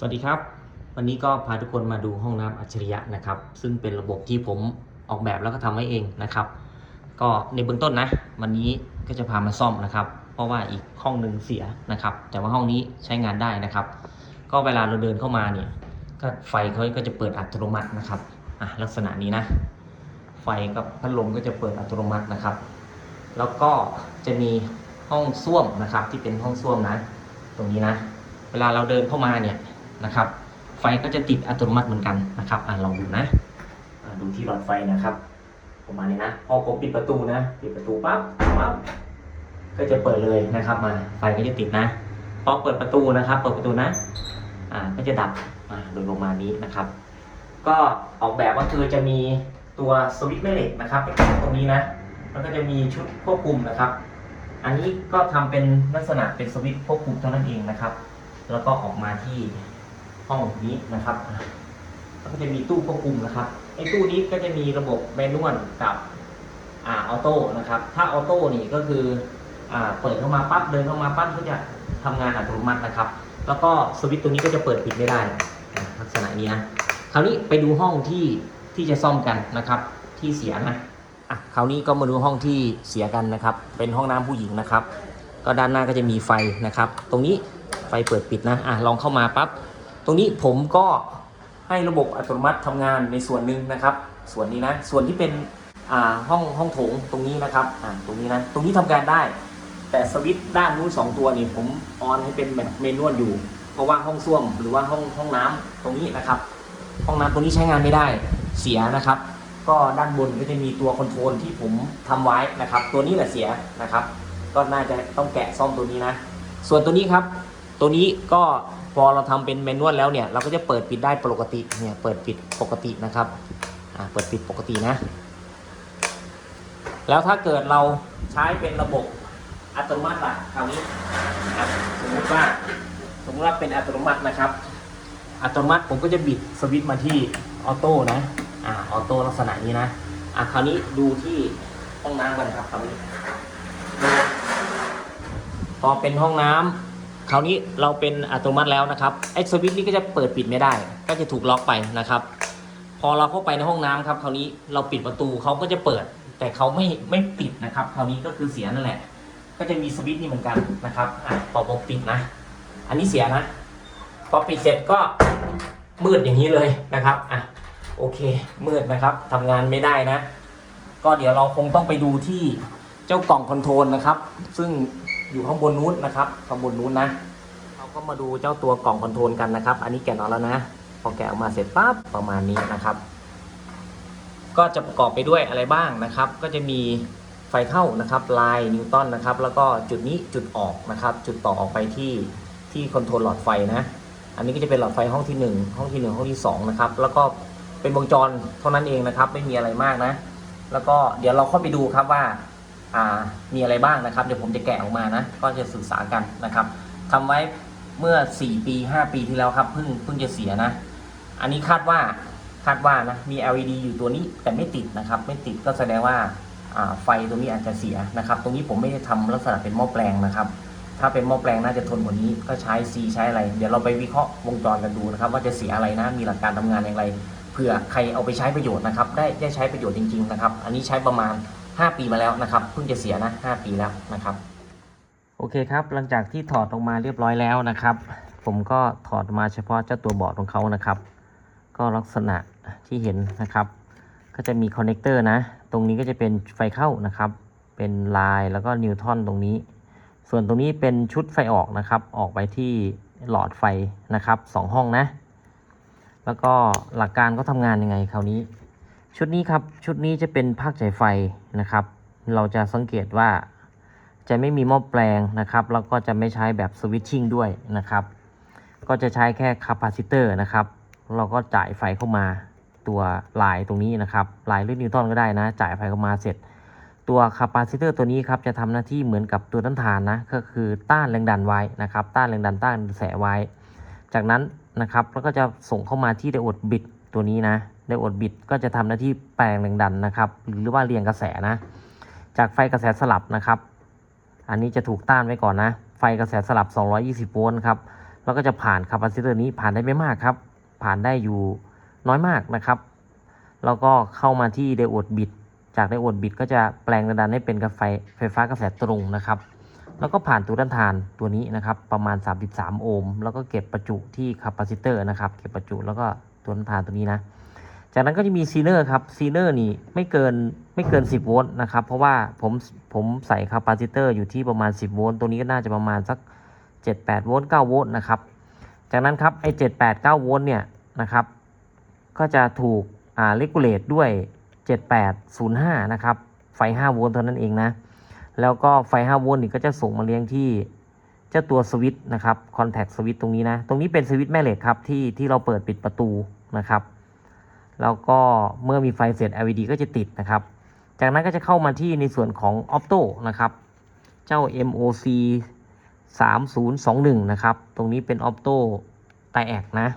สวัสดีครับ วันนี้ก็พาทุกคนมาดูห้องน้ำอัจฉริยะนะครับ ซึ่งเป็นระบบที่ผมออกแบบแล้วก็ทำไว้เองนะครับ ก็ในเบื้องต้นนะ วันนี้ก็จะพามาซ่อมนะครับ เพราะว่าอีกห้องหนึ่งเสียนะครับ แต่ว่าห้องนี้ใช้งานได้นะครับ ก็เวลาเราเดินเข้ามาเนี่ยก็ไฟเขาก็จะเปิดอัตโนมัตินะครับอะลักษณะนี้นะ ไฟกับพัดลมก็จะเปิดอัตโนมัตินะครับ แล้วก็จะมีห้องส้วมนะครับที่เป็นห้องส้วมนะ ตรงนี้นะ เวลาเราเดินเข้ามาเนี่ย นะครับ ไฟก็จะติดอัตโนมัติเหมือนกันนะครับอะลองดูนะดูที่หลอดไฟนะครับประมาณนี้นะพอผมปิดประตูนะปิดประตูปั๊บปั๊บก็จะเปิดเลยนะครับมาไฟก็จะติดนะพอเปิดประตูนะครับ เปิดประตูนะ อ่าก็จะดับอ่าโดยประมาณนี้นะครับ ก็ออกแบบก็คือจะมีตัวสวิตช์แม่เหล็กนะครับตรงนี้นะแล้วก็จะมีชุดควบคุมนะครับ อันนี้ก็ทำเป็นลักษณะเป็นสวิตช์ควบคุมเท่านั้นเองนะครับ แล้วก็ออกมาที่ ห้องนี้นะครับแล้วก็จะมีตู้ควบคุมนะครับไอ้ตู้นี้ก็จะมีระบบแมนนวลกับอ่าออโต้นะครับ ถ้าออโต้นี่ก็คืออ่าเปิดเข้ามาปั๊บเดินเข้ามาปั๊บก็จะทำงานอัตโนมัตินะครับ แล้วก็สวิตช์ตัวนี้ก็จะเปิดปิดไม่ได้ลักษณะนี้นะคราวนี้ไปดูห้องที่ที่จะซ่อมกันนะครับที่เสียนะอะคราวนี้ก็มาดูห้องที่เสียกันนะครับ เป็นห้องน้ำผู้หญิงนะครับ ก็ด้านหน้าก็จะมีไฟนะครับ ตรงนี้ไฟเปิดปิดนะอะลองเข้ามาปั๊บ รงนี้ผมก็ให้ระบบอัตโนมัติทำงานในส่วนหนึ่งนะครับ ส่วนนี้นะ ส่วนที่เป็นห้องห้องโถงตรงนี้นะครับตรงนี้นะ ตรงนี้ทำการได้ แต่สวิตช์ด้านนู้นสองตัวนี่ผมออนให้เป็นแบบเมนวลอยู่ เพราะว่าห้องส้วมหรือว่าห้องห้องน้ำตรงนี้นะครับ ห้องน้ำตรงนี้ใช้งานไม่ได้เสียนะครับ ก็ด้านบนก็จะมีตัวคอนโทรลที่ผมทำไว้นะครับ ตัวนี้แหละเสียนะครับ ก็น่าจะต้องแกะซ่อมตัวนี้นะ ส่วนตัวนี้ครับ ตัวนี้ก็ พอเราทำเป็นแมนวลแล้วเนี่ยเราก็จะเปิดปิดได้ปกติเนี่ยเปิดปิดปกตินะครับอ่าเปิดปิดปกตินะ แล้วถ้าเกิดเราใช้เป็นระบบอัตโนมัติล่ะคราวนี้สมมติว่าสมมติว่าเป็นอัตโนมัตินะครับ อัตโนมัติผมก็จะบิดสวิตช์มาที่ออโต้นะอ่าออโต้ลักษณะนี้นะอะคราวนี้ดูที่ห้องน้ำกันครับคราวนี้พอเป็นห้องน้ำ คราวนี้เราเป็นอัตโนมัติแล้วนะครับไอ้สวิตช์นี้ก็จะเปิดปิดไม่ได้ ก็จะถูกล็อกไปนะครับ พอเราเข้าไปในห้องน้ำครับ คราวนี้เราปิดประตูเขาก็จะเปิด แต่เขาไม่ไม่ปิดนะครับ คราวนี้ก็คือเสียนั่นแหละ ก็จะมีสวิตช์นี่เหมือนกันนะครับอะพอผมปิดนะ อันนี้เสียนะพอปิดเสร็จก็มืดอย่างนี้เลยนะครับอะโอเคมืดนะครับทำงานไม่ได้นะ ก็เดี๋ยวเราคงต้องไปดูที่เจ้ากล่องคอนโทรลนะครับ ซึ่ง อยู่ข้างบนนู้นนะครับข้างบนนู้นนะ เราก็มาดูเจ้าตัวกล่องคอนโทรลกันนะครับ อันนี้แกะออกแล้วนะ พอแกะออกมาเสร็จปั๊บประมาณนี้นะครับ ก็จะประกอบไปด้วยอะไรบ้างนะครับ ก็จะมีไฟเข้านะครับลายนิวตันนะครับ แล้วก็จุดนี้จุดออกนะครับ จุดต่อออกไปที่ที่คอนโทรลหลอดไฟนะ อันนี้ก็จะเป็นหลอดไฟห้องที่ 1 ห้องที่ 1 ห้องที่ 2 นะครับ แล้วก็เป็นวงจรเท่านั้นเองนะครับ ไม่มีอะไรมากนะ แล้วก็เดี๋ยวเราเข้าไปดูครับว่าอ่า มีอะไรบ้างนะครับ เดี๋ยวผมจะแกะออกมานะ ก็จะศึกษากันนะครับทำไว้เมื่อ 4 ปี 5 ปีที่แล้วครับเพิ่งเพิ่งจะเสียนะ อันนี้คาดว่าคาดว่านะมี LED อยู่ตัวนี้แต่ไม่ติดนะครับ ไม่ติดก็แสดงว่าไฟตรงนี้อาจจะเสียนะครับ ตรงนี้ผมไม่ได้ทำลักษณะเป็นหม้อแปลงนะครับ ถ้าเป็นหม้อแปลงน่าจะทนกว่านี้ก็ใช้ C ใช้อะไร เดี๋ยวเราไปวิเคราะห์วงจรกันดูนะครับ ว่าจะเสียอะไรนะมีหลักการทำงานอย่างไรเผื่อใครเอาไปใช้ประโยชน์นะครับ ได้ได้ใช้ประโยชน์จริง ๆนะครับ อันนี้ใช้ประมาณ 5 ปีมาแล้วนะครับเพิ่งจะเสียนะ5ปีแล้วนะครับ โอเคครับ หลังจากที่ถอดออกมาเรียบร้อยแล้วนะครับ ผมก็ถอดมาเฉพาะเจ้าตัวบอร์ดของเขานะครับ ก็ลักษณะที่เห็นนะครับ ก็จะมีคอนเนคเตอร์นะ ตรงนี้ก็จะเป็นไฟเข้านะครับ เป็นลายแล้วก็นิวทอนตรงนี้ ส่วนตรงนี้เป็นชุดไฟออกนะครับ ออกไปที่หลอดไฟนะครับสองห้องนะ แล้วก็หลักการก็ทำงานยังไงคราวนี้ ชุดนี้ครับ ชุดนี้จะเป็นภาคจ่ายไฟนะครับ เราจะสังเกตว่าจะไม่มีหม้อแปลงนะครับ แล้วก็จะไม่ใช้แบบสวิตชิ่งด้วยนะครับ ก็จะใช้แค่คาปาซิเตอร์นะครับ เราก็จ่ายไฟเข้ามาตัวลายตรงนี้นะครับ ลายหรือนิวตันก็ได้นะ จ่ายไฟเข้ามาเสร็จ ตัวคาปาซิเตอร์ตัวนี้ครับจะทำหน้าที่เหมือนกับตัวต้านทานนะ ก็คือต้านแรงดันไว้นะครับ ต้านแรงดันต้านกระแสไว้ จากนั้นนะครับ แล้วก็จะส่งเข้ามาที่ไดโอดบิดตัวนี้นะ ไดโอดบิดก็จะทำหน้าที่แปลงแรงดันนะครับ หรือว่าเรียงกระแสนะ จากไฟกระแสสลับนะครับ อันนี้จะถูกต้านไว้ก่อนนะ ไฟกระแสสลับ 220 โวลต์ครับแล้วก็จะผ่านคาปาซิเตอร์นี้ผ่านได้ไม่มากครับ ผ่านได้อยู่น้อยมากนะครับ แล้วก็เข้ามาที่ไดโอดบิดจากไดโอดบิดก็จะแปลงแรงดันให้เป็นกระไฟไฟฟ้ากระแสตรงนะครับแล้วก็ผ่านตัวด้านทานตัวนี้นะครับ ประมาณ 33 โอห์มแล้วก็เก็บประจุที่คาปาซิเตอร์นะครับ เก็บประจุแล้วก็ตัวด้านทานตัวนี้นะ จากนั้นก็จะมีซีเนอร์ครับซีเนอร์นี่ไม่เกินไม่เกิน 10 โวลต์นะครับ เพราะว่าผมผมใส่คาปาซิเตอร์อยู่ที่ประมาณ 10 โวลต์ตัวนี้ก็น่าจะประมาณสัก 7-8 โวลต์9โวลต์นะครับ จากนั้นครับไอ้78 9 โวลต์เนี่ยนะครับ ก็จะถูกอ่าเลกูเลตด้วย 7805 นะครับ ไฟ 5 โวลต์เท่านั้นเองนะ แล้วก็ไฟ 5 โวลต์นี่ก็จะส่งมาเลี้ยงที่เจ้าตัวสวิตช์นะครับคอนแทคสวิตช์ตรงนี้นะ ตรงนี้เป็นสวิตช์แม่เหล็กครับที่ที่เราเปิดปิดประตูนะครับ แล้วก็เมื่อมีไฟเสร็จ LED ก็จะติดนะครับ จากนั้นก็จะเข้ามาที่ในส่วนของ Opto นะครับ เจ้า MOC 3021 นะครับ ตรงนี้เป็น Opto ไตแอกนะ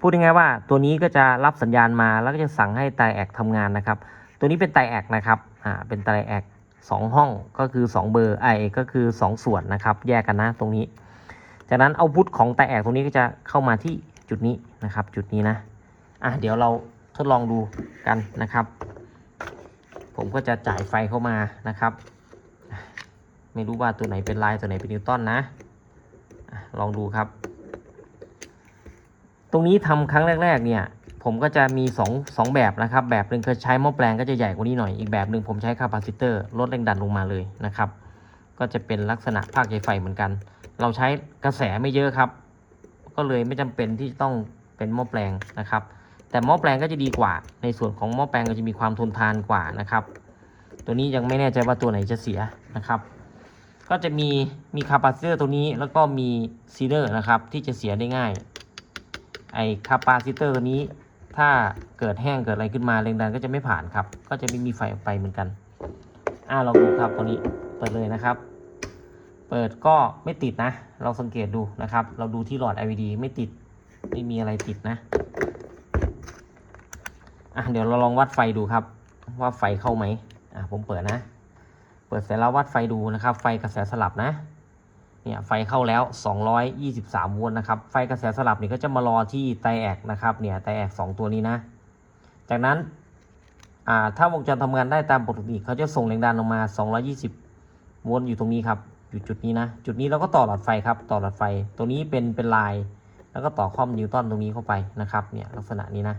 พูดง่ายๆว่าตัวนี้ก็จะรับสัญญาณมาแล้วก็จะสั่งให้ไตแอกทำงานนะครับ ตัวนี้เป็นไตแอกนะครับ อ่า เป็นไตแอกสองห้องก็คือ 2 เบอร์ไอก็คือ 2 ส่วนนะครับ แยกกันนะตรงนี้ จากนั้นเอาพุทของไตแอกตรงนี้ก็จะเข้ามาที่จุดนี้นะครับ จุดนี้นะ อะเดี๋ยวเราทดลองดูกันนะครับ ผมก็จะจ่ายไฟเข้ามานะครับ ไม่รู้ว่าตัวไหนเป็นไลน์ตัวไหนเป็นนิวตันนะอะลองดูครับ ตรงนี้ทำครั้งแรก ๆ เนี่ย ผมก็จะมี2งสองแบบนะครับ แบบหนึ่งคือใช้หม้อแปลงก็จะใหญ่กว่านี้หน่อย อีกแบบหนึ่งผมใช้คาปาซิเตอร์ลดแรงดันลงมาเลยนะครับ ก็จะเป็นลักษณะภาคใยไฟเหมือนกัน เราใช้กระแสไม่เยอะครับ ก็เลยไม่จำเป็นที่ต้องเป็นหม้อแปลงนะครับ แต่หม้อแปลงก็จะดีกว่า ในส่วนของหม้อแปลงก็จะมีความทนทานกว่านะครับ ตัวนี้ยังไม่แน่ใจว่าตัวไหนจะเสียนะครับ ก็จะมีมีคาปาซิเตอร์ตัวนี้แล้วก็มีซีเลอร์นะครับที่จะเสียได้ง่าย ไอคาปาซิเตอร์ตัวนี้ ถ้าเกิดแห้งเกิดอะไรขึ้นมาแรงดันก็จะไม่ผ่านครับ ก็จะไม่มีไฟออกไปเหมือนกันอ่าลองดูครับตัวนี้เปิดเลยนะครับ เปิดก็ไม่ติดนะ เราสังเกตดูนะครับ เราดูที่หลอด LED ไม่ติดไม่มีอะไรติดนะ อะเดี๋ยวเราลองวัดไฟดูครับ ว่าไฟเข้าไหมอะผมเปิดนะ เปิดเสร็จแล้ววัดไฟดูนะครับ ไฟกระแสสลับนะ เนี่ยไฟเข้าแล้ว 223โวลต์นะครับ ไฟกระแสสลับนี่ก็จะมารอที่ไตแอกนะครับ เนี่ยไตแอก2ตัวนี้นะ จากนั้นอ่าถ้าวงจรทำงานได้ตามปกติเขาจะส่งแรงดันออกมา 220โวลต์อยู่ตรงนี้ครับอยู่จุดนี้นะ จุดนี้เราก็ต่อหลอดไฟครับ ต่อหลอดไฟ ตัวนี้เป็นเป็นลาย แล้วก็ต่อคอมนิวตันตรงนี้เข้าไปนะครับ เนี่ยลักษณะนี้นะ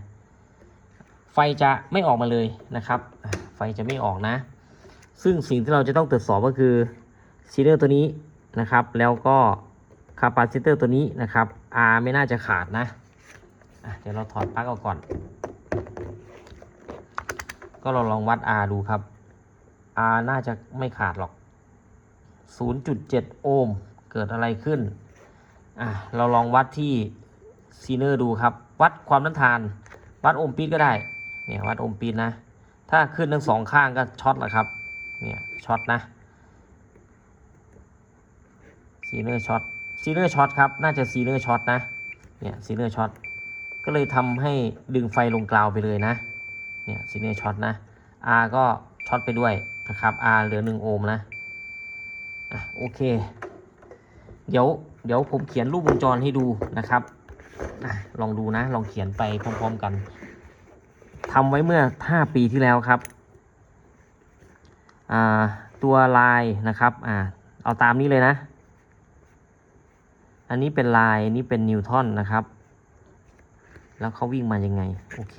ไฟจะไม่ออกมาเลยนะครับ ไฟจะไม่ออกนะ ซึ่งสิ่งที่เราจะต้องตรวจสอบก็คือซีเนอร์ตัวนี้นะครับ แล้วก็คาปาซิเตอร์ตัวนี้นะครับ R ไม่น่าจะขาดนะะเดี๋ยวเราถอดปลั๊กออกก่อน ก็เราลองวัด R ดูครับ R น่าจะไม่ขาดหรอก 0.7 โอห์ม เกิดอะไรขึ้น อะ เราลองวัดที่ซีเนอร์ดูครับ วัดความต้านทาน วัดโอห์มปีดก็ได้ เนี่ยวัดโอมปีดนะ ถ้าขึ้นทั้งสองข้างก็ช็อตแหละครับ เนี่ยช็อตนะซีเนอร์ช็อตซีเนอร์ช็อตครับ น่าจะซีเนอร์ช็อตนะ เนี่ยซีเนอร์ช็อต ก็เลยทำให้ดึงไฟลงกราวไปเลยนะ เนี่ยซีเนอร์ช็อตนะ R ก็ช็อตไปด้วยนะครับ R เหลือ 1 โอห์มนะ อะโอเค เดี๋ยวเดี๋ยวผมเขียนรูปวงจรให้ดูนะครับอะลองดูนะ ลองเขียนไปพร้อม ๆ กัน ทำไว้เมื่อ 5 ปีที่แล้วครับ ตัวลายนะครับอเอาตามนี้เลยนะ อันนี้เป็นลายนนี้เป็นนิวตันนะครับ แล้วเขาวิ่งมายังไง โอเค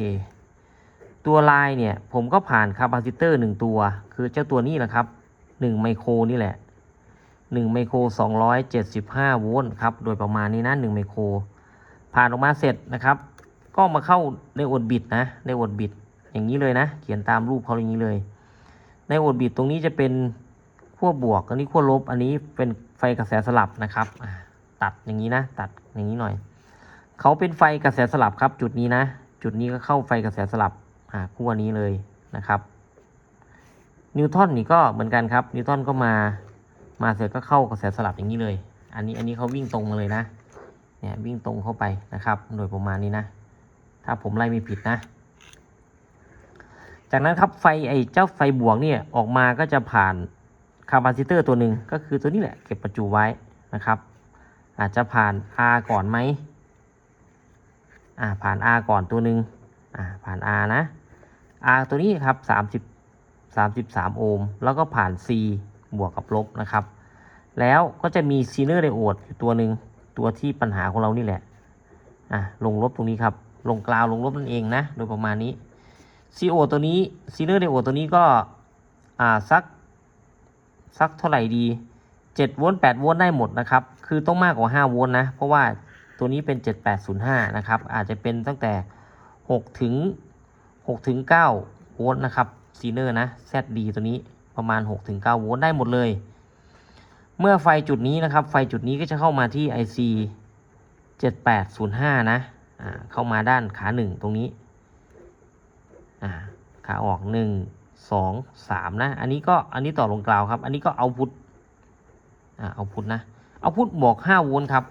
ตัวลายเนี่ย ผมก็ผ่านคาปาซิเตอร์หนึ่งตัว คือเจ้าตัวนี้แหละครับหนึ่งไมโครนี่แหละ1ไมโคร275โวลต์ครับ โดยประมาณนี้นะ1ไมโครผ่านออกมาเสร็จนะครับ ก็มาเข้าในโอดบิดนะ ในโอดบิดอย่างนี้เลยนะ เขียนตามรูปเขาอย่างนี้เลย ในโอดบิดตรงนี้จะเป็นขั้วบวก อันนี้ขั้วลบ อันนี้เป็นไฟกระแสสลับนะครับตัดอย่างนี้นะ ตัดอย่างนี้หน่อย เขาเป็นไฟกระแสสลับครับ จุดนี้นะ จุดนี้ก็เข้าไฟกระแสสลับอ่าขั้วนี้เลยนะครับ นิวตันนี่ก็เหมือนกันครับ นิวตันก็มา มาเสร็จก็เข้ากระแสสลับอย่างนี้เลย อันนี้ อันนี้เขาวิ่งตรงมาเลยนะ เนี่ยวิ่งตรงเข้าไปนะครับ โดยประมาณนี้นะ ถ้าผมไล่ไม่ผิดนะ จากนั้นครับไฟไอ้เจ้าไฟบวกเนี่ยออกมาก็จะผ่านคาปาซิเตอร์ตัวหนึ่งก็คือตัวนี้แหละเก็บประจุไว้นะครับ อาจจะผ่าน R ก่อนไหมอ่าผ่าน R ก่อนตัวหนึ่งอ่าผ่าน R นะ R ตัวนี้ครับ30 33 โอห์มแล้วก็ผ่าน C บวกกับลบนะครับ แล้วก็จะมีซีเนอร์ไดโอดอยู่ตัวหนึ่งตัวที่ปัญหาของเรานี่แหละอะลงลบตรงนี้ครับ ลงกราวลงลบนั่นเองนะ โดยประมาณนี้ CO ตัวนี้ซีเนอร์ไดโอดตัวนี้ก็ อ่า สัก สักเท่าไหร่ดี7โวลต์8โวลต์ได้หมดนะครับ คือต้องมากกว่า5โวลต์นะ เพราะว่าตัวนี้เป็น 7805 นะครับ อาจจะเป็นตั้งแต่ 6 ถึง 6 ถึง 9 โวลต์นะครับซีเนอร์นะ ZD ตัวนี้ประมาณ 6 ถึง 9 โวลต์ได้หมดเลย เมื่อไฟจุดนี้นะครับ ไฟจุดนี้ก็จะเข้ามาที่ IC 7805 นะอ่า เข้ามาด้านขาหนึ่งตรงนี้อ่าขาออก1 2 3นะ อันนี้ก็อันนี้ต่อลงกราวครับ อันนี้ก็เอาพุทอ่าเอาพุทนะ เอาพุทบวก5โวลต์ครับ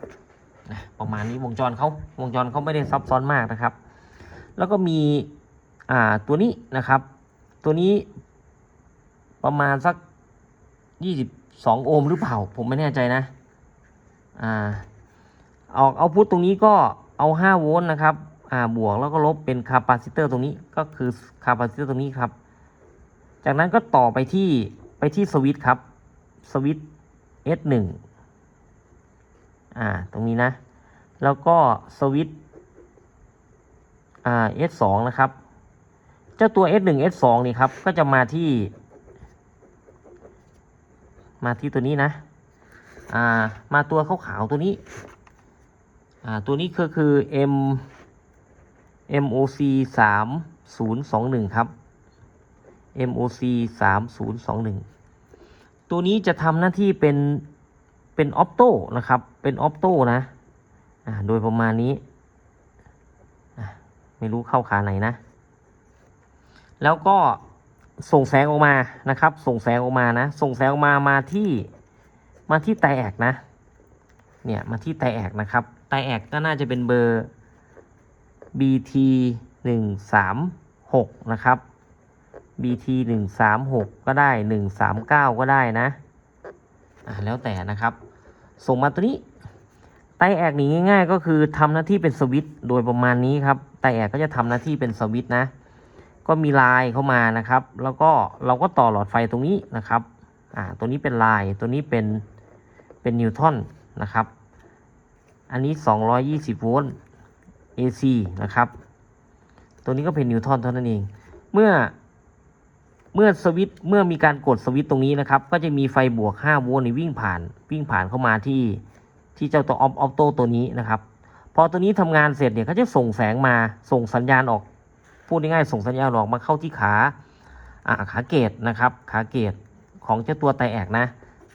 ประมาณนี้วงจรเขาวงจรเขาไม่ได้ซับซ้อนมากนะครับ แล้วก็มีอ่าตัวนี้นะครับ ตัวนี้ประมาณสัก22โอห์มหรือเปล่า ผมไม่แน่ใจนะอ่าออกเอาพุทตรงนี้ก็ เอา5โวลต์นะครับอ่าบวกแล้วก็ลบเป็นคาปาซิเตอร์ตรงนี้ก็คือคาปาซิเตอร์ตรงนี้ครับ จากนั้นก็ต่อไปที่ไปที่สวิตช์ครับสวิตช์ S1 อ่าตรงนี้นะ แล้วก็สวิตช์อ่า S2 นะครับ เจ้าตัว S1 S2 นี่ครับ ก็จะมาที่ มาที่ตัวนี้นะ อ่า มาตัวขาวๆตัวนี้ อ่าตัวนี้คือคือ M MOC 3 0 2 1ครับ MOC 3 0 2 1ตัวนี้จะทำหน้าที่เป็นเป็นออปโต้นะครับ เป็นออปโต้นะอ่าโดยประมาณนี้ไม่รู้เข้าขาไหนนะ แล้วก็ส่งแสงออกมานะครับ ส่งแสงออกมานะ ส่งแสงออกมามาที่มาที่ไตแอกนะ เนี่ยมาที่ไตแอกนะครับ ไตแอกก็น่าจะเป็นเบอร์ BT หนึ่งสามหกนะครับ BT หนึ่งสามหกก็ได้หนึ่งสามเก้าก็ได้นะอ่าแล้วแต่นะครับ ส่งมาตัวนี้ไตแอกนี่ง่ายๆ ก็คือทำหน้าที่เป็นสวิตโดยประมาณนี้ครับไตแอกก็จะทำหน้าที่เป็นสวิตนะ ก็มีลายเข้ามานะครับ แล้วก็เราก็ต่อหลอดไฟตรงนี้นะครับอ่าตัวนี้เป็นลายตัวนี้เป็นเป็นนิวตันนะครับ อันนี้ 220 โวลต์ AC นะครับ ตัวนี้ก็เป็นนิวตันเท่านั้นเอง เมื่อ เมื่อสวิตเมื่อมีการกดสวิตช์ตรงนี้นะครับ ก็จะมีไฟบวก 5 โวลต์ในวิ่งผ่าน วิ่งผ่านเข้ามาที่ ที่เจ้าตัวออฟออฟโตตัวนี้นะครับ พอตัวนี้ทำงานเสร็จเนี่ยเขาจะส่งแสงมา ส่งสัญญาณออก พูดง่ายๆ ส่งสัญญาณออกมาเข้าที่ขา อ่า ขาเกตนะครับ ขาเกตของเจ้าตัวไตแอกนะ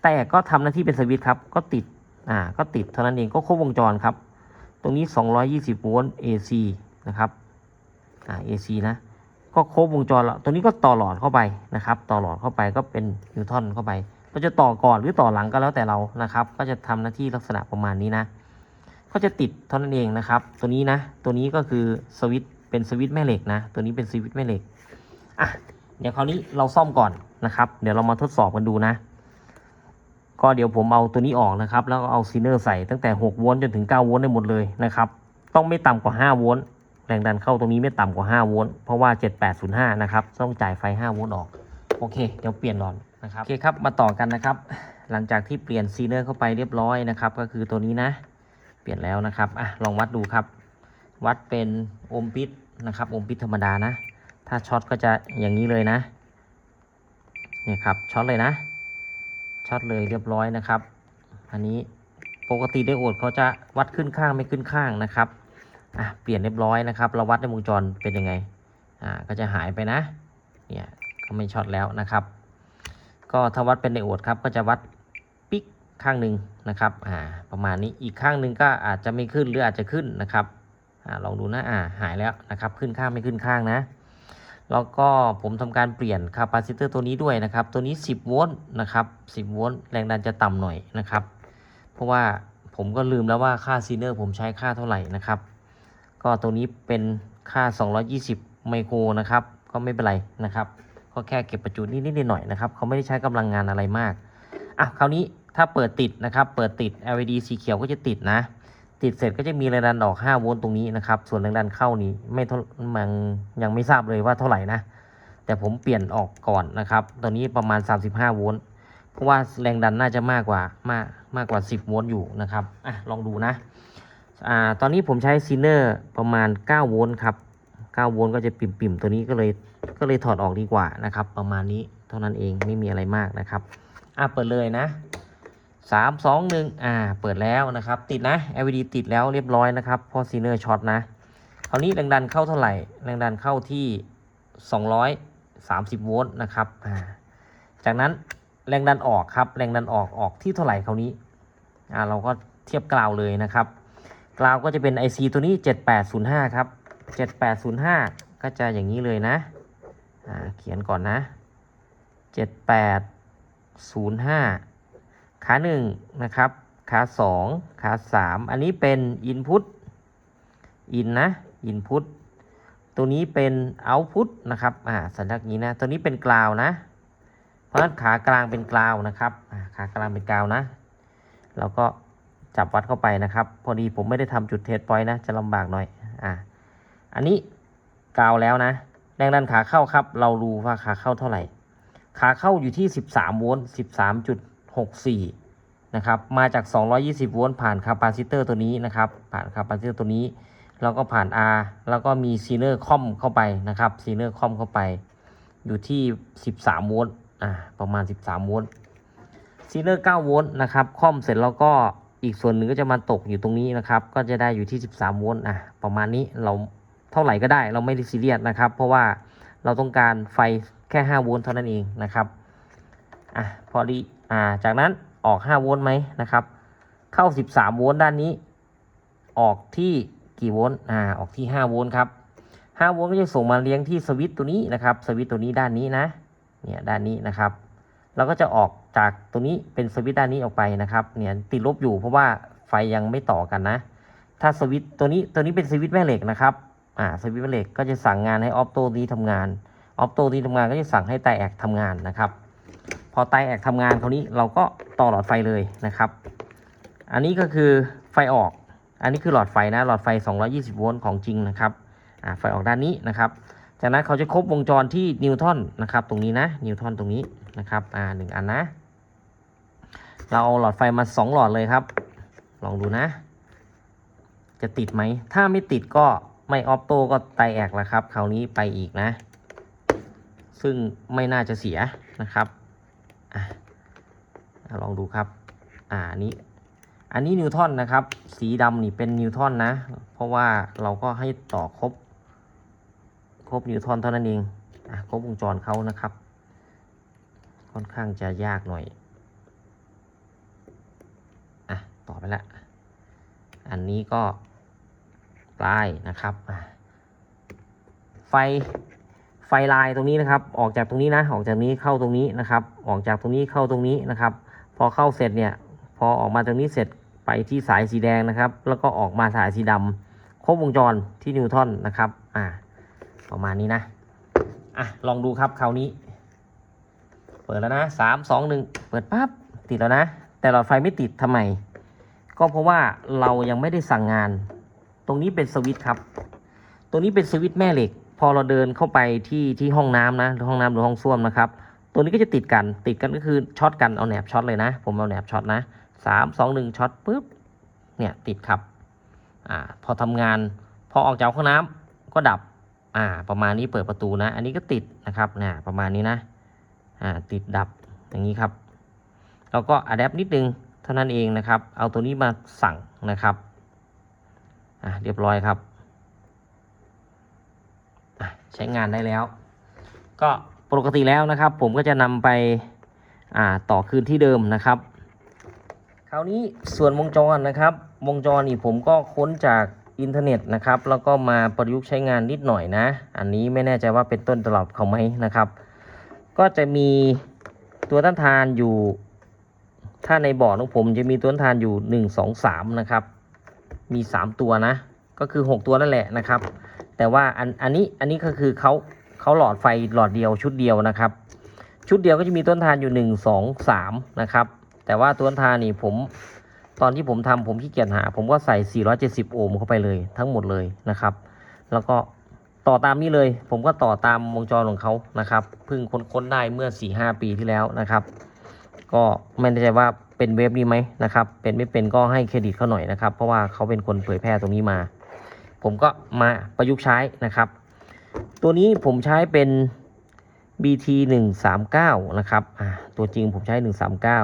ไตแอกก็ทำหน้าที่เป็นสวิตครับ ก็ติด อ่าก็ติดเท่านั้นเองก็ครบวงจรครับ ตรงนี้ 220โวลต์ AC นะครับอ่า AC นะก็ครบวงจรแล้วตัวนี้ก็ต่อหลอดเข้าไปนะครับ ต่อหลอดเข้าไปก็เป็นนิวตันเข้าไปเราจะต่อก่อนหรือต่อหลังก็แล้วแต่เรานะครับ ก็จะทำหน้าที่ลักษณะประมาณนี้นะ ก็จะติดเท่านั้นเองนะครับ ตัวนี้นะ ตัวนี้ก็คือสวิตเป็นสวิตแม่เหล็กนะ ตัวนี้เป็นสวิตแม่เหล็กอะเดี๋ยวคราวนี้เราซ่อมก่อนนะครับ เดี๋ยวเรามาทดสอบกันดูนะ ก็เดี๋ยวผมเอาตัวนี้ออกนะครับ แล้วก็เอาซีเนอร์ใส่ตั้งแต่6โวลต์จนถึง9โวลต์ได้หมดเลยนะครับ ต้องไม่ต่ำกว่า5โวลต์แรงดันเข้าตรงนี้ไม่ต่ำกว่า5โวลต์เพราะว่า 7805 นะครับ ต้องจ่ายไฟ5โวลต์ออก โอเค เดี๋ยวเปลี่ยนหลอดนะครับโอเคครับมาต่อกันนะครับ หลังจากที่เปลี่ยนซีเนอร์เข้าไปเรียบร้อยนะครับ ก็คือตัวนี้นะ เปลี่ยนแล้วนะครับอะลองวัดดูครับ วัดเป็นโอห์มปิดนะครับโอห์มปิดธรรมดานะ ถ้าช็อตก็จะอย่างนี้เลยนะเนี่ยครับช็อตเลยนะ ช็อตเลยเรียบร้อยนะครับ อันนี้ปกติไดโอดเขาจะวัดขึ้นข้างไม่ขึ้นข้างนะครับอะเปลี่ยนเรียบร้อยนะครับ เราวัดในวงจรเป็นยังไงอ่าก็จะหายไปนะเนี่ยก็ไม่ช็อตแล้วนะครับ ก็ถ้าวัดเป็นไดโอดครับก็จะวัดปิ๊กข้างหนึ่งนะครับอ่าประมาณนี้อีกข้างหนึ่งก็อาจจะไม่ขึ้นหรืออาจจะขึ้นนะครับอ่าลองดูนะอ่าหายแล้วนะครับ ขึ้นข้างไม่ขึ้นข้างนะ แล้วก็ผมทำการเปลี่ยนคาปาซิเตอร์ตัวนี้ด้วยนะครับ ตัวนี้ 10 โวลต์นะครับ 10 โวลต์แรงดันจะต่ำหน่อยนะครับ เพราะว่าผมก็ลืมแล้วว่าค่าซีเนอร์ผมใช้ค่าเท่าไหร่นะครับ ก็ตัวนี้เป็นค่า 220 ไมโครนะครับ ก็ไม่เป็นไรนะครับ ก็แค่เก็บประจุนิดๆหน่อยๆนะครับ เขาไม่ได้ใช้กำลังงานอะไรมาก อะ คราวนี้ถ้าเปิดติดนะครับ เปิดติด LED สีเขียวก็จะติดนะ ติดเสร็จก็จะมีแรงดันออก 5 โวลต์ตรงนี้นะครับ ส่วนแรงดันเข้านี่ไม่เท่ามันยังไม่ทราบเลยว่าเท่าไหร่นะ แต่ผมเปลี่ยนออกก่อนนะครับตัวนี้ประมาณ 35 โวลต์ เพราะว่าแรงดันน่าจะมากกว่ามากมากกว่า 10 โวลต์อยู่นะครับ อะ ลองดูนะ อ่า ตอนนี้ผมใช้ซีเนอร์ประมาณ 9 โวลต์ครับ 9 โวลต์ก็จะปิ่มๆ ตัวนี้ก็เลยก็เลยถอดออกดีกว่านะครับ ประมาณนี้เท่านั้นเองไม่มีอะไรมากนะครับ อะ เปิดเลยนะ สามสองหนึ่งอ่า เปิดแล้วนะครับ ติดนะ LED ติดแล้วเรียบร้อยนะครับพอซีเนอร์ช็อตนะคราวนี้แรงดันเข้าเท่าไหร่ แรงดันเข้าที่230โวลต์นะครับอ่าจากนั้นแรงดันออกครับ แรงดันออกออกที่เท่าไหร่คราวนี้อ่าเราก็เทียบกราวเลยนะครับกราวก็จะเป็น IC ตัวนี้ 7805 ครับ 7805 ก็จะอย่างนี้เลยนะอ่าเขียนก่อนนะ 7805 ขาหนึ่งนะครับขาสองขาสามอันนี้เป็น input in นะ input ตัวนี้เป็น output นะครับอ่าสัญลักษณ์นี้นะตัวนี้เป็นกราวนะ เพราะฉะนั้นขากลางเป็นกราวนะครับขากลางเป็นกราวนะเราก็จับวัดเข้าไปนะครับ พอดีผมไม่ได้ทำจุดเทสพอยต์นะ จะลำบากหน่อยอ่าอันนี้กราวแล้วนะแรงดันขาเข้าครับ เราดูว่าขาเข้าเท่าไหร่ ขาเข้าอยู่ที่ 13 โวลต์ 64นะครับมาจาก 220 โวลต์ผ่านคาปาซิเตอร์ตัวนี้นะครับผ่านคาปาซิเตอร์ตัวนี้ แล้วก็ผ่าน R แล้วก็มีซีเนอร์คอมเข้าไปนะครับซีเนอร์คอมเข้าไป อยู่ที่ 13 โวลต์อ่าประมาณ 13 โวลต์ซีเนอร์9โวลต์นะครับคอมเสร็จแล้วก็อีกส่วนหนึ่งก็จะมาตกอยู่ตรงนี้นะครับ ก็จะได้อยู่ที่ 13 โวลต์อะประมาณนี้เราเท่าไหร่ก็ได้เราไม่ได้ซีเรียสนะครับ เพราะว่าเราต้องการไฟแค่ 5 โวลต์เท่านั้นเองนะครับอะพอดี อ่าจากนั้นออก 5 โวลต์ไหมนะครับ เข้า 13 โวลต์ด้านนี้ ออกที่กี่โวลต์อ่าออกที่ 5 โวลต์ครับ 5 โวลต์ก็จะส่งมาเลี้ยงที่สวิตตัวนี้นะครับสวิตตัวนี้ด้านนี้นะเนี่ยด้านนี้นะครับเราก็จะออกจากตรงนี้เป็นสวิตด้านนี้ออกไปนะครับเนี่ยติดลบอยู่เพราะว่าไฟยังไม่ต่อกันนะ ถ้าสวิตตัวนี้ตัวนี้เป็นสวิตแม่เหล็กนะครับอ่าสวิตแม่เหล็กก็จะสั่งงานให้ออฟโตนี้ทำงานออฟโตนี้ทำงานก็จะสั่งให้ไตแอกทำงานนะครับ พอไตแอกทำงานคราวนี้เราก็ต่อหลอดไฟเลยนะครับ อันนี้ก็คือไฟออก อันนี้คือหลอดไฟนะหลอดไฟ 220 โวลต์ของจริงนะครับไฟออกด้านนี้นะครับ จากนั้นเขาจะครบวงจรที่นิวตันนะครับ ตรงนี้นะนิวตันตรงนี้นะครับอ่าหนึ่งอันนะ เราเอาหลอดไฟมาสองหลอดเลยครับ ลองดูนะ จะติดไหม ถ้าไม่ติดก็ไม่ออฟโต้ก็ไตแอกแล้วครับคราวนี้ไปอีกนะ ซึ่งไม่น่าจะเสียนะครับ ลองดูครับ อ่านี้ อันนี้นิวตันนะครับ สีดำนี่เป็นนิวตันนะ เพราะว่าเราก็ให้ต่อครบ ครบนิวตันเท่านั้นเองอะครบวงจรเขานะครับ ค่อนข้างจะยากหน่อย อะ ต่อไปละ อันนี้ก็ปลายนะครับ ไฟ ไฟลายตรงนี้นะครับ ออกจากตรงนี้นะ ออกจากนี้เข้าตรงนี้นะครับ ออกจากตรงนี้เข้าตรงนี้นะครับ พอเข้าเสร็จเนี่ย พอออกมาตรงนี้เสร็จไปที่สายสีแดงนะครับ แล้วก็ออกมาสายสีดำครบวงจรที่นิวตันนะครับ อ่า ประมาณนี้นะ อะ ลองดูครับคราวนี้ เปิดแล้วนะสามสองหนึ่งเปิดปั๊บ ติดแล้วนะ แต่หลอดไฟไม่ติดทำไม ก็เพราะว่าเรายังไม่ได้สั่งงาน ตรงนี้เป็นสวิตช์ครับ ตรงนี้เป็นสวิตช์แม่เหล็ก พอเราเดินเข้าไปที่ที่ห้องน้ำนะห้องน้ำหรือห้องส้วมนะครับ ตัวนี้ก็จะติดกันติดกันก็คือช็อตกันเอาแหนบช็อตเลยนะ ผมเอาแหนบช็อตนะสามสองหนึ่งช็อตปุ๊บเนี่ยติดครับอ่าพอทำงาน พอออกจากห้องน้ำก็ดับอ่าประมาณนี้เปิดประตูนะ อันนี้ก็ติดนะครับนะประมาณนี้นะอ่าติดดับอย่างนี้ครับแล้วก็อัดแอปนิดนึงเท่านั้นเองนะครับ เอาตัวนี้มาสั่งนะครับอ่าเรียบร้อยครับ ใช้งานได้แล้ว ก็ปกติแล้วนะครับ ผมก็จะนำไปต่อคืนที่เดิมนะครับ คราวนี้ส่วนวงจรนะครับ วงจรนี่ผมก็ค้นจากอินเทอร์เน็ตนะครับ แล้วก็มาประยุกต์ใช้งานนิดหน่อยนะ อันนี้ไม่แน่ใจว่าเป็นต้นตลับเขาไหมนะครับ ก็จะมีตัวต้านทานอยู่ ถ้าในบอร์ดของผมจะมีตัวต้านทานอยู่ 1 2 3 นะครับ มี 3 ตัวนะ ก็คือ 6 ตัวนั่นแหละนะครับ แต่ว่าอันอันนี้อันนี้ก็คือเขาเขาหลอดไฟหลอดเดียวชุดเดียวนะครับ ชุดเดียวก็จะมีต้นทานอยู่ 1 2 3 นะครับ แต่ว่าตัวทานี่ผมตอนที่ผมทำผมขี้เกียจหา ผมก็ใส่ 470 โอห์มเข้าไปเลยทั้งหมดเลยนะครับ แล้วก็ต่อตามนี้เลย ผมก็ต่อตามวงจรของเขานะครับเพิ่งค้นได้เมื่อ 4-5 ปีที่แล้วนะครับ ก็ไม่แน่ใจว่าเป็นเว็บนี้ไหมนะครับ เป็นไม่เป็นก็ให้เครดิตเขาหน่อยนะครับ เพราะว่าเขาเป็นคนเผยแพร่ตรงนี้มา ผมก็มาประยุกต์ใช้นะครับ ตัวนี้ผมใช้เป็น BT 139นะครับตัวจริงผมใช้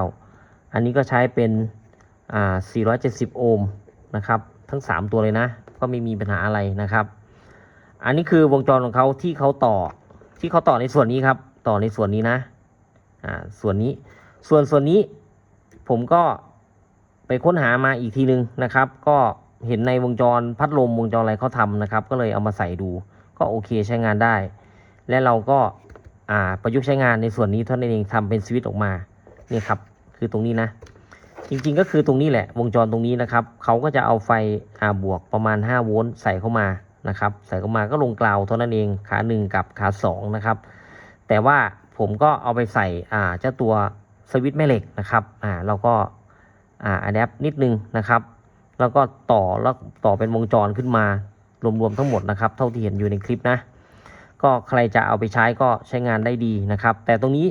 139 อันนี้ก็ใช้เป็น470 โอห์มนะครับทั้ง 3 ตัวเลยนะ ก็ไม่มีปัญหาอะไรนะครับ อันนี้คือวงจรของเขาที่เขาต่อที่เขาต่อในส่วนนี้ครับ ต่อในส่วนนี้นะอ่าส่วนนี้ส่วนส่วนนี้ผมก็ไปค้นหามาอีกทีนึงนะครับ ก็ เห็นในวงจรพัดลมวงจรอะไรเขาทำนะครับ ก็เลยเอามาใส่ดู ก็โอเคใช้งานได้ และเราก็ประยุกต์ใช้งานในส่วนนี้เท่านั้นเองทำเป็นสวิตช์ออกมานี่ครับ คือตรงนี้นะ จริงๆก็คือตรงนี้แหละ วงจรตรงนี้นะครับเขาก็จะเอาไฟอาบวกประมาณ 5 โวลต์ใส่เข้ามานะครับ ใส่เข้ามาก็ลงกลาวเท่านั้นเองขา 1 กับขา 2 นะครับ แต่ว่าผมก็เอาไปใส่เจ้าตัวสวิตช์แม่เหล็กนะครับเราก็อ่าอัดแอปนิดนึงนะครับ แล้วก็ต่อแล้วต่อเป็นวงจรขึ้นมารวมๆทั้งหมดนะครับ เท่าที่เห็นอยู่ในคลิปนะ ก็ใครจะเอาไปใช้ก็ใช้งานได้ดีนะครับ แต่ตรงนี้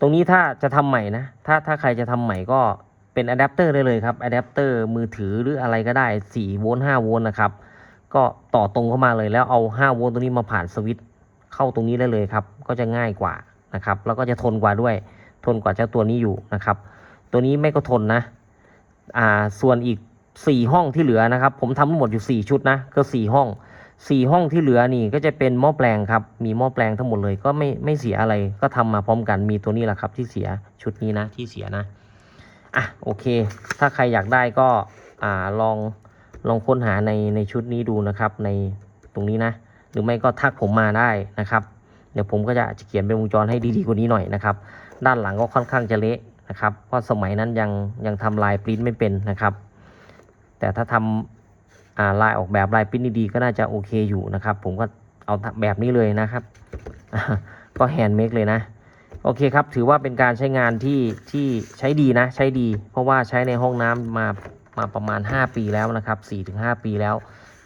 ตรงนี้ถ้าจะทำใหม่นะ ถ้าถ้าใครจะทำใหม่ก็เป็นอะแดปเตอร์ได้เลยครับอะแดปเตอร์มือถือหรืออะไรก็ได้4โวลต์5โวลต์นะครับ ก็ต่อตรงเข้ามาเลยแล้วเอา5โวลต์ตรงนี้มาผ่านสวิตช์เข้าตรงนี้ได้เลยครับ ก็จะง่ายกว่านะครับ แล้วก็จะทนกว่าด้วย ทนกว่าเจ้าตัวนี้อยู่นะครับ ตัวนี้ไม่ก็ทนนะ อ่า ส่วนอีก 4ห้องที่เหลือนะครับ ผมทำทั้งหมดอยู่4ชุดนะก็4ห้อง4ห้องที่เหลือนี่ก็จะเป็นหม้อแปลงครับ มีหม้อแปลงทั้งหมดเลยก็ไม่ไม่เสียอะไรก็ทำมาพร้อมกันมีตัวนี้แหละครับ ที่เสียชุดนี้นะที่เสียนะอะโอเค ถ้าใครอยากได้ก็อ่าลองลองค้นหาในในชุดนี้ดูนะครับ ในตรงนี้นะ หรือไม่ก็ทักผมมาได้นะครับ เดี๋ยวผมก็จะเขียนเป็นวงจรให้ดีๆกว่านี้หน่อยนะครับ ด้านหลังก็ค่อนข้างจะเละนะครับเพราะสมัยนั้นยังยังทำลายปริ้นไม่เป็นนะครับ แต่ถ้าทำลายออกแบบลายปิ้นดีๆก็น่าจะโอเคอยู่นะครับ ผมก็เอาแบบนี้เลยนะครับ ก็แฮนด์เมคเลยนะ โอเคครับ ถือว่าเป็นการใช้งานที่ที่ใช้ดีนะ ใช้ดี เพราะว่าใช้ในห้องน้ำมามาประมาณ 5 ปีแล้วนะครับ4-5 ปีแล้ว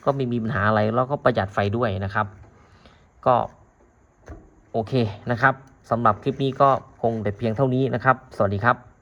ก็ไม่มีปัญหาอะไรแล้วก็ประหยัดไฟด้วยนะครับ ก็โอเคนะครับสำหรับคลิปนี้ก็คงแต่เพียงเท่านี้นะครับ สวัสดีครับ